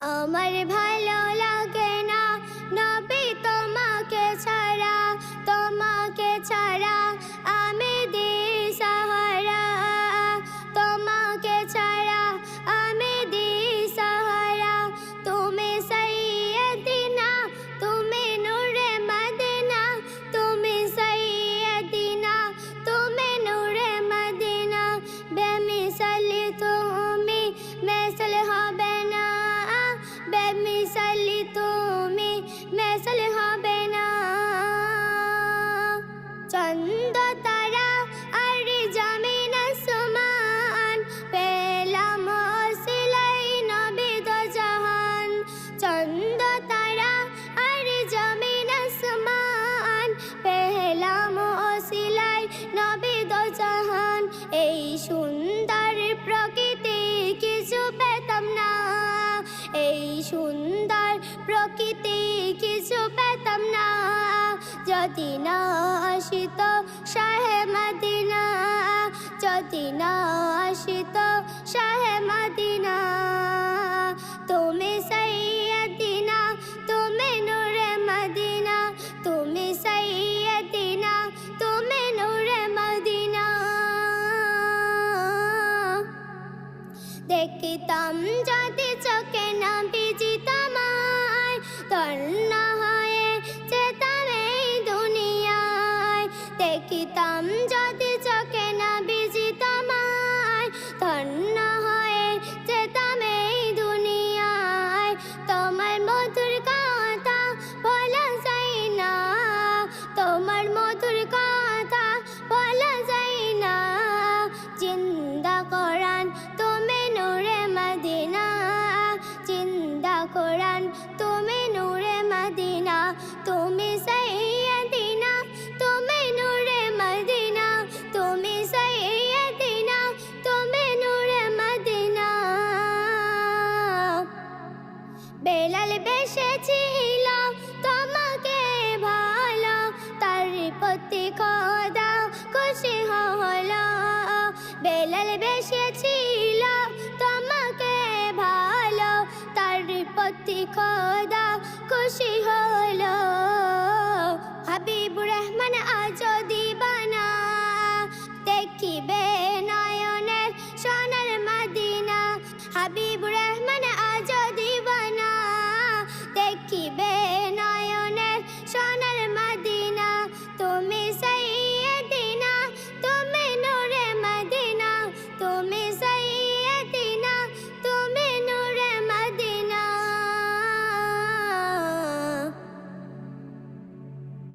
আমার ভালো লাগে না নবী তোমাকে ছাড়া তোমাকে ছাড়া আমি দিশাহারা তোমাকে ছাড়া আমি দিশাহারা তুমি সৈয়দিনা তুমি নূরে মদিনা তুমি সৈয়দিনা তুমি নূরে মদিনা বেমিসালি তুমি মেসল হবে না তুমি মেসল হবে না। চন্দ, তারা আর জমিন সমান পেলাম সিলাই নবিদ জাহান। চন্দ, তারা আর জমিন সমান পেলাম সিলাই নবিদ জাহান। এই প্রকৃতি কিছু পেতাম না। যদি না আসিত শাহে মদিনা, যদি না আসিত শাহে মদিনা, তুমি সৈয়দিনা তুমি নূরে মদিনা, তুমি সৈয়দিনা তুমি নূরে মদিনা। দেখিতাম যদি চোখে না তন্ন হয়ে যেতাম দুনিয়ায়। দেখিতাম যদি চোখে না বিজিতাম তন্ন হয়ে যেতাম এই দুনিয়ায়। তোমার মধুর কথা বলা যায় না। তোমার মধুর কথা বলা যায় না। জিন্দা কোরআন তুমি তুমি সৈয়দিনা তুমি নূরে মদিনা তুমি সৈয়দিনা তুমি নূরে মদিনা বেলাল বেসেছিল তোমাকে ভালো তার প্রতি খোদা খুশি হলো বেলাল বেসেছিল সত্যি খোদা খুশি হলো। হাবিবুর রহমান আজ দিবানা দেখিবে নয়নের সোনার মাদিনা। হাবিবুর